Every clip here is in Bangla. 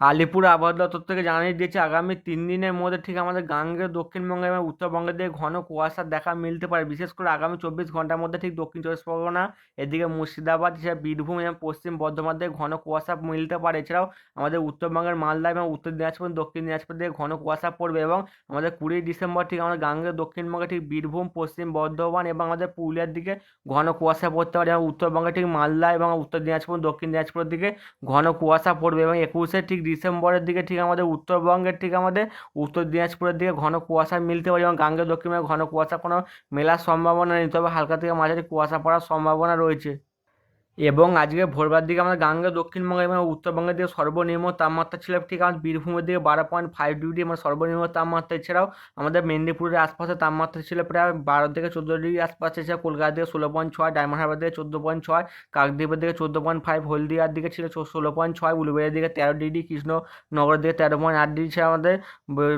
আলিপুর আবহাওয়া দপ্তর থেকে জানিয়ে দিয়েছে, আগামী তিন দিনের মধ্যে ঠিক আমাদের গাঙ্গে দক্ষিণবঙ্গে এবং উত্তরবঙ্গের দিকে ঘন কুয়াশার দেখা মিলতে পারে। বিশেষ করে আগামী চব্বিশ ঘণ্টার মধ্যে ঠিক দক্ষিণ চব্বিশ পরগনা, এদিকে মুর্শিদাবাদ, এছাড়া বীরভূম এবং পশ্চিম বর্ধমান দিকে ঘন কুয়াশা মিলতে পারে। এছাড়াও আমাদের উত্তরবঙ্গের মালদা এবং উত্তর দিনাজপুর, দক্ষিণ দিনাজপুর দিকে ঘন কুয়াশা পড়বে এবং আমাদের কুড়ি ডিসেম্বর ঠিক আমাদের গাঙ্গেয় দক্ষিণবঙ্গে ঠিক বীরভূম, পশ্চিম বর্ধমান এবং আমাদের পুরুলিয়ার দিকে ঘন কুয়াশা পড়তে পারে। এবং উত্তরবঙ্গে ঠিক মালদা এবং উত্তর দিনাজপুর, দক্ষিণ দিনাজপুর দিকে ঘন কুয়াশা পড়বে এবং একুশে ঠিক ডিসেম্বরের দিকে ঠিক আমাদের, উত্তরবঙ্গের ঠিক আমাদের, উত্তর দিনাজপুরের দিকে ঘন কুয়াশা মিলতে পারে এবং গাঙ্গে দক্ষিণে ঘন কুয়াশা কোনো মেলার সম্ভাবনা নেই। তবে হালকা থেকে মাঝারি কুয়াশা পড়ার সম্ভাবনা রয়েছে। এবং আজকে ভোরবার দিকে আমাদের গাঙ্গেয় দক্ষিণবঙ্গে এবং উত্তরবঙ্গের দিকে সর্বনিম্ন তাপমাত্রা ছিল ঠিক আমাদের বীরভূমের দিকে বারো পয়েন্ট ফাইভ ডিগ্রি মানে সর্বনিম্ন তাপমাত্রা এছাড়াও আমাদের মেদিনীপুরের আশপাশে তাপমাত্রা ছিল প্রায় বারো থেকে চোদ্দ ডিগ্রি আশপাশে এছাড়া কলকাতা দিকে ষোলো পয়েন্ট ছয়, ডায়মন্ড হারবার দিকে চোদ্দ পয়েন্ট ছয়, কাকদ্বীপের দিকে চোদ্দ পয়েন্ট ফাইভ হলদিয়ার দিকে ছিল ষোলো পয়েন্ট ছয় উলুবেড়ির দিকে তেরো ডিগ্রি কৃষ্ণনগরের দিকে তেরো পয়েন্ট আট ডিগ্রি ছিল আমাদের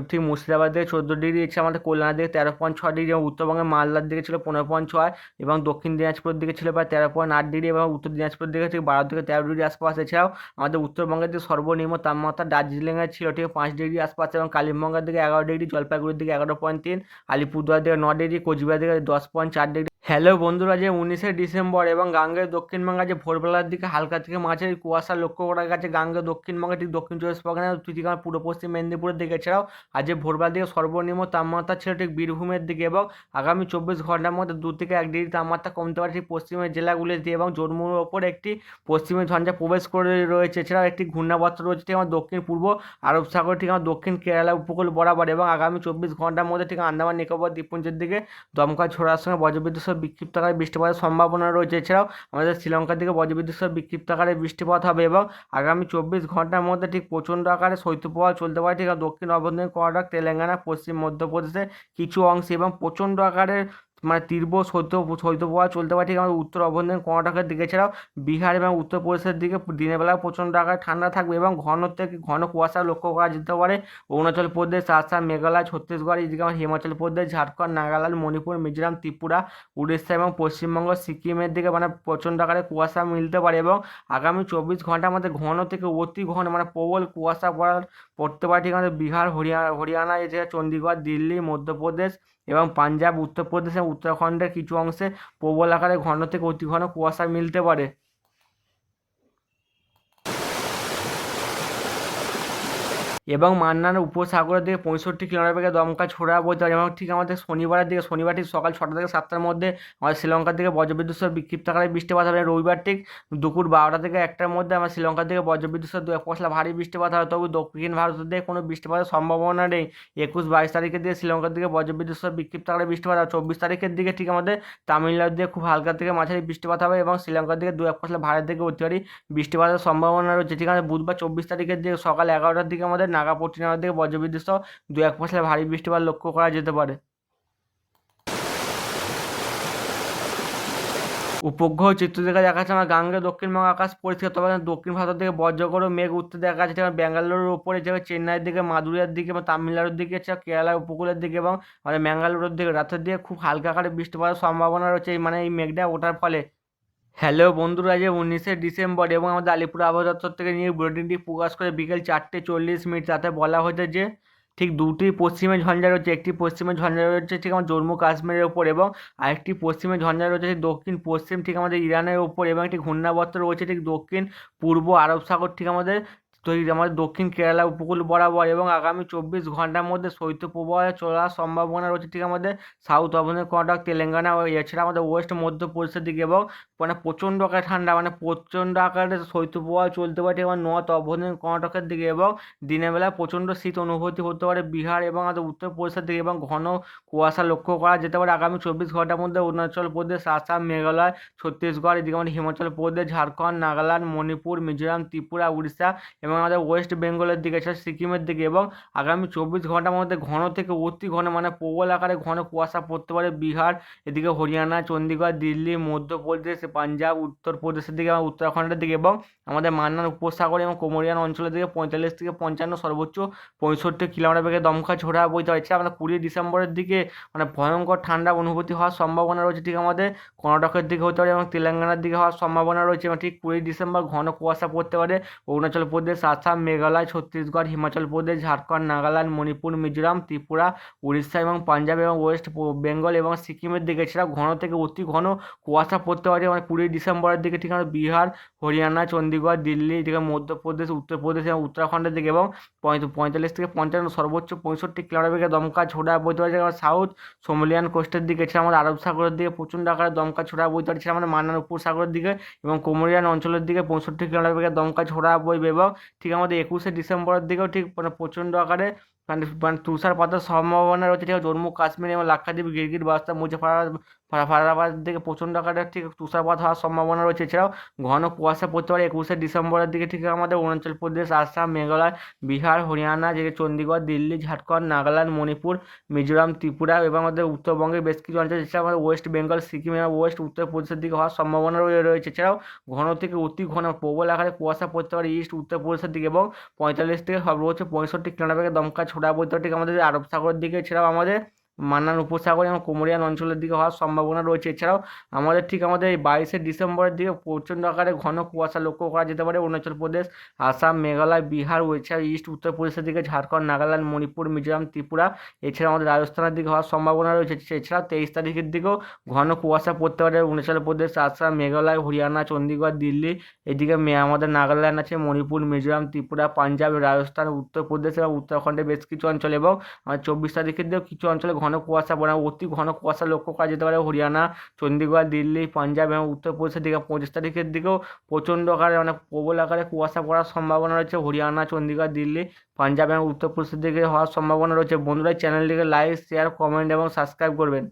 ঠিক মুর্শিদাবাদ দিকে চোদ্দ ডিগ্রি এছাড়া আমাদের, কল্যাণের দিকে তেরো পয়েন্ট ছয় ডিগ্রি এবং উত্তরবঙ্গের মালদার দিকে ছিল পনেরো পয়েন্ট ছয় এবং দক্ষিণ দিনাজপুরের দিকে ছিল প্রায় তেরো পয়েন্ট আট ডিগ্রি এবং উত্তর দিনাজপুর দিকে ঠিক বারো থেকে তেরো ডিগ্রি আশপাশ। এছাড়াও আমাদের উত্তরবঙ্গের যে সর্বনিম্ন তাপমাত্রা দার্জিলিংয়ে ছিল ঠিক পাঁচ ডিগ্রি আশপাশ এবং কালিম্পঙ্গের দিকে এগারো ডিগ্রি, জলপাইগুড়ির দিকে এগারো পয়েন্ট তিন, আলিপুরদুয়ার দিকে ন ডিগ্রি কোচবিহার দিকে দশ পয়েন্ট চার ডিগ্রি। হ্যালো বন্ধুরা, যে উনিশে ডিসেম্বর এবং গাঙ্গেয় দক্ষিণবঙ্গে যে ভোরবেলার দিকে হালকা থেকে মাঝারি কুয়াশা লক্ষ্য করা গেছে, গাঙ্গেয় দক্ষিণবঙ্গে ঠিক দক্ষিণ চব্বিশ পরগনা ঠিক পূর্ব পশ্চিম মেদিনীপুরের দিকে। এছাড়াও আজ যে ভোরবেলার দিকে সর্বনিম্ন তাপমাত্রা ছিল ঠিক বীরভূমের দিকে এবং আগামী চব্বিশ ঘণ্টার মধ্যে দু থেকে এক ডিগ্রি তাপমাত্রা কমতে পারে ঠিক পশ্চিমের জেলাগুলিতে এবং জম্মুর ওপর একটি পশ্চিমী ঝঞ্ঝা প্রবেশ করে রয়েছে। এছাড়াও একটি ঘূর্ণাবর্ত রয়েছে ঠিক আমার দক্ষিণ পূর্ব আরব সাগর, ঠিক আমার দক্ষিণ কেরালা উপকূল বরাবর এবং আগামী চব্বিশ ঘণ্টার মধ্যে ঠিক আন্দামান, নিকোবর, দ্বীপপুঞ্জের দিকে দমকা ছোড়ার সঙ্গে বজ্রবিদ্যুৎ বিক্ষিপ্ত আকারে বৃষ্টিপাতের সম্ভাবনা রয়েছে। এছাড়াও আমাদের শ্রীলঙ্কার দিকে বজ্রবিদ্যুৎ সহ বিক্ষিপ্ত আকারে বৃষ্টিপাত হবে এবং আগামী চব্বিশ ঘণ্টার মধ্যে ঠিক প্রচণ্ড আকারে শৈত্যপ্রবাহ চলতে পারে। ঠিক দক্ষিণ অভ্যন্তরীণ কর্ণাটক তেলেঙ্গানা, পশ্চিম মধ্যপ্রদেশে কিছু অংশে এবং প্রচণ্ড আকারে মানে তীব্র শৈত্য শৈত্যপ্রবাহ চলতে পারে ঠিক আমাদের উত্তর অভ্যন্তরীণ কর্ণাটকের দিকে ছাড়াও বিহার এবং উত্তরপ্রদেশের দিকে দিনের বেলা প্রচণ্ড আকারে ঠান্ডা থাকবে এবং ঘন থেকে ঘন কুয়াশা লক্ষ্য করা যেতে পারে। অরুণাচল প্রদেশ, আসাম, মেঘালয়, ছত্তিশগড়, এদিকে আমার হিমাচল প্রদেশ, ঝাড়খণ্ড, নাগাল্যান্ড, মণিপুর, মিজোরাম, ত্রিপুরা, উড়িষ্যা এবং পশ্চিমবঙ্গ, সিকিমের দিকে মানে প্রচণ্ড আকারে কুয়াশা মিলতে পারে এবং আগামী চব্বিশ ঘণ্টার মধ্যে ঘন থেকে অতি ঘন মানে প্রবল কুয়াশা পড়ার, পড়তে পারে ঠিক আমাদের বিহার হরিয়ানা হরিয়ানা, এছাড়া চণ্ডীগড় দিল্লি, মধ্যপ্রদেশ এবং পাঞ্জাব, উত্তরপ্রদেশ উত্তরাখণ্ডের কিছু অংশে প্রবল আকারে ঘন থেকে অতি ঘন কুয়াশা মিলতে পারে। এবং মান্নার উপসাগরের দিকে পঁয়ষট্টি কিলোমিটার বেগে দমকা ছোড়া বইতে পারে এবং ঠিক আমাদের শনিবারের দিকে, শনিবার ঠিক সকাল ছটা থেকে সাতটার মধ্যে আমাদের শ্রীলঙ্কার দিকে বজ্রবিদ্যুৎ সহ বিক্ষিপ্ত আকারে বৃষ্টিপাত হবে। রবিবার ঠিক দুপুর বারোটা থেকে একটার মধ্যে আমার শ্রীলঙ্কার দিকে বজ্রবিদ্যুৎ সহ এক পশলা ভারী বৃষ্টিপাত হবে। তবে দক্ষিণ ভারতের দিকে কোনো বৃষ্টিপাতের সম্ভাবনা নেই। একুশ বাইশ তারিখের দিকে শ্রীলঙ্কার দিকে বজ্রবিদ্যুৎ সহ বিক্ষিপ্ত আকারে বৃষ্টিপাত হবে। চব্বিশ তারিখের দিকে ঠিক আমাদের তামিলনাড়ুর দিকে খুব হালকা থেকে মাঝারি বৃষ্টিপাত হবে এবং শ্রীলঙ্কার দিকে দু এক পশলা ভারী দিকে অতিবারী বৃষ্টিপাতের সম্ভাবনা রয়েছে। ঠিক আছে, বুধবার চব্বিশ তারিখের দিকে সকাল এগারোটার দিকে আমাদের নাগাপট্টিনামের দিকে বজ্রবিদ্যুৎ সহ দু এক পশলা ভারী বৃষ্টিপাত লক্ষ্য করা যেতে পারে। উপগ্রহ চিত্র দেখে দেখা যাচ্ছে আমার গাঙ্গে দক্ষিণবঙ্গ আকাশ পরিষ্কার, তবে দক্ষিণ ভারতের দিকে বজ্রগড় মেঘ উঠতে দেখা যাচ্ছে। যেমন ব্যাঙ্গালোরের উপরে যেমন চেন্নাইয়ের দিকে মাদুরিয়ার দিকে এবং তামিলনাড়ুর দিকে কেরালার উপকূলের দিকে এবং আমাদের ম্যাঙ্গালোরের দিকে। রাতের দিকে খুব হালকা আকারে বৃষ্টিপাতের সম্ভাবনা রয়েছে মানে এই মেঘটা ওঠার ফলে। হ্যালো বন্ধুরা যে উনিশে ডিসেম্বর এবং আমাদের আলিপুর আবহাওয়া দপ্তর থেকে নিয়ে বুলেটিনটি প্রকাশ করে বিকেল চারটে চল্লিশ মিনিট, তাতে বলা হয়েছে যে ঠিক দুটি পশ্চিমে ঝঞ্ঝা রয়েছে, একটি পশ্চিমে ঝঞ্ঝা রয়েছে ঠিক আমার জম্মু কাশ্মীরের ওপর এবং আরেকটি পশ্চিমে ঝঞ্ঝা রয়েছে ঠিক দক্ষিণ পশ্চিম ঠিক আমাদের ইরানের ওপর এবং একটি ঘূর্ণাবর্ত রয়েছে ঠিক দক্ষিণ পূর্ব আরব সাগর ঠিক আমাদের তো এই আমাদের দক্ষিণ কেরালা উপকূল বরাবর এবং আগামী চব্বিশ ঘণ্টার মধ্যে শৈত্যপ্রবাহে চলার সম্ভাবনা রয়েছে। ঠিক আমাদের সাউথ অভ্যন্তরীণ কর্ণাটক, তেলেঙ্গানা এছাড়া আমাদের ওয়েস্ট মধ্যপ্রদেশের দিকে এবং মানে প্রচণ্ড আকারে ঠান্ডা মানে প্রচণ্ড আকারে শৈত্যপ্রবাহ চলতে পারে এবং নর্থ অভ্যন্তরীণ কর্ণাটকের দিকে এবং দিনের বেলা প্রচণ্ড শীত অনুভূতি হতে পারে বিহার এবং আমাদের উত্তরপ্রদেশের দিকে এবং ঘন কুয়াশা লক্ষ্য করা যেতে পারে। আগামী চব্বিশ ঘণ্টার মধ্যে অরুণাচল প্রদেশ, আসাম, মেঘালয়, ছত্তিশগড়, এদিকে আমাদের হিমাচল প্রদেশ, ঝাড়খণ্ড, নাগাল্যান্ড, মণিপুর, মিজোরাম, ত্রিপুরা, উড়িষ্যা এবং আমাদের ওয়েস্ট বেঙ্গলের দিকে এছাড়া সিকিমের দিকে এবং আগামী চব্বিশ ঘণ্টার মধ্যে ঘন থেকে অতি ঘন মানে প্রবল আকারে ঘন কুয়াশা পড়তে পারে বিহার, এদিকে হরিয়ানা চণ্ডীগড় দিল্লি, মধ্যপ্রদেশ, পাঞ্জাব, উত্তরপ্রদেশের দিকে এবং উত্তরাখণ্ডের দিকে এবং আমাদের মান্নার উপসাগর এবং কোমরিয়ান অঞ্চলের দিকে পঁয়তাল্লিশ থেকে পঞ্চান্ন সর্বোচ্চ পঁয়ষট্টি কিলোমিটার বেগে দমকা ছোড়া বইতে হচ্ছে আমরা কুড়ি ডিসেম্বরের দিকে মানে ভয়ঙ্কর ঠান্ডা অনুভূতি হওয়ার সম্ভাবনা রয়েছে। ঠিক আমাদের কর্ণাটকের দিকে হতে পারে এবং তেলেঙ্গানার দিকে হওয়ার সম্ভাবনা রয়েছে এবং ঠিক কুড়ি ডিসেম্বর ঘন কুয়াশা পড়তে পারে। অরুণাচল প্রদেশ আসাম মেঘালয়, ছত্তিশগড়, হিমাচল প্রদেশ, ঝাড়খণ্ড, নাগাল্যান্ড, মণিপুর, মিজোরাম, ত্রিপুরা, উড়িষ্যা এবং পাঞ্জাব এবং ওয়েস্ট বেঙ্গল এবং সিকিমের দিকে। এছাড়াও ঘন থেকে অতি ঘন কুয়াশা পড়তে পারে। মানে কুড়ি ডিসেম্বরের দিকে ঠিক আমাদের বিহার, হরিয়ানা চণ্ডীগড় দিল্লি, এদিকে মধ্যপ্রদেশ, উত্তরপ্রদেশ এবং উত্তরাখণ্ডের দিকে এবং পঁয়ত- পঁয়তাল্লিশ থেকে পঞ্চান্ন, সর্বোচ্চ পঁয়ষট্টি কিলোমিটার বেগে দমকা ছোড়া বইতে পারে। যেমন সাউথ, সোমলিয়ান কোস্টের দিকে। এছাড়া আমাদের আরব সাগরের দিকে প্রচণ্ড আকারে দমকা ছোড়া বইতে পারে। এছাড়া আমাদের মান্নার উপসাগরের দিকে এবং কোমরিয়ান অঞ্চলের দিকে পঁয়ষট্টি কিলোমিটার বেগে দমকা ছোড়া বইবে এবং ঠিক আমাদের একুশে ডিসেম্বরের দিকেও ঠিক মানে প্রচণ্ড আকারে মানে মানে তুষারপাতের সম্ভাবনা রয়েছে। ঠিক আছে, জম্মু কাশ্মীর এবং লাক্ষাদ্বীপ গিরগির বাস্তা মুজাফারা ফারাবাদ দিকে প্রচণ্ড আকারে ঠিক তুষারপাত হওয়ার সম্ভাবনা রয়েছে। এছাড়াও ঘন কুয়াশা পড়তে পারে একুশে ডিসেম্বরের দিকে ঠিক আমাদের অরুণাচল প্রদেশ, আসাম, মেঘালয়, বিহার, হরিয়ানা যে চণ্ডীগড় দিল্লি, ঝাড়খণ্ড, নাগাল্যান্ড, মণিপুর, মিজোরাম, ত্রিপুরা এবং আমাদের উত্তরবঙ্গের বেশ কিছু অঞ্চল এছাড়া আমাদের ওয়েস্ট বেঙ্গল, সিকিম এবং ওয়েস্ট উত্তরপ্রদেশের দিকে হওয়ার সম্ভাবনা রয়েছে। এছাড়াও ঘন থেকে অতি ঘন প্রবল আকারে কুয়াশা পড়তে পারে ইস্ট উত্তরপ্রদেশের দিকে এবং পঁয়তাল্লিশ থেকে সর্বোচ্চ পঁয়ষট্টি কিলোমিটার দমকা ছোড়া বইতে পারে ঠিক আমাদের আরব সাগরের দিকে। এছাড়াও আমাদের মান্নান উপসাগর এবং কোমরিয়ান অঞ্চলের দিকে হওয়ার সম্ভাবনা রয়েছে। এছাড়াও আমাদের ঠিক আমাদের এই বাইশে ডিসেম্বরের দিকে প্রচণ্ড আকারে ঘন কুয়াশা লক্ষ্য করা যেতে পারে। অরুণাচল প্রদেশ, আসাম, মেঘালয়, বিহার এছাড়া ইস্ট উত্তরপ্রদেশের দিকে ঝাড়খণ্ড, নাগাল্যান্ড, মণিপুর, মিজোরাম, ত্রিপুরা এছাড়া আমাদের রাজস্থানের দিকে হওয়ার সম্ভাবনা রয়েছে। এছাড়া তেইশ তারিখের দিকেও ঘন কুয়াশা পড়তে পারে। অরুণাচল প্রদেশ, আসাম, মেঘালয়, হরিয়ানা চণ্ডীগড় দিল্লি, এদিকে আমাদের নাগাল্যান্ড আছে, মণিপুর, মিজোরাম, ত্রিপুরা, পাঞ্জাব, রাজস্থান উত্তরপ্রদেশ এবং উত্তরাখণ্ডের বেশ কিছু অঞ্চল এবং চব্বিশ তারিখের দিকেও কিছু অঞ্চলে ঘন কুয়াশা পড়ে অতি ঘন কুয়াশা লক্ষ্য করা যেতে পারে। হরিয়ানা চণ্ডীগড় দিল্লি, পাঞ্জাব এবং উত্তরপ্রদেশের দিকে পঁচিশ তারিখের দিকেও প্রচণ্ড আকারে অনেক প্রবল আকারে কুয়াশা পড়ার সম্ভাবনা রয়েছে। হরিয়ানা চণ্ডীগড় দিল্লি, পাঞ্জাব এবং উত্তরপ্রদেশের দিকে হওয়ার সম্ভাবনা রয়েছে। বন্ধুরা চ্যানেলটিকে লাইক শেয়ার কমেন্ট এবং সাবস্ক্রাইব করবেন।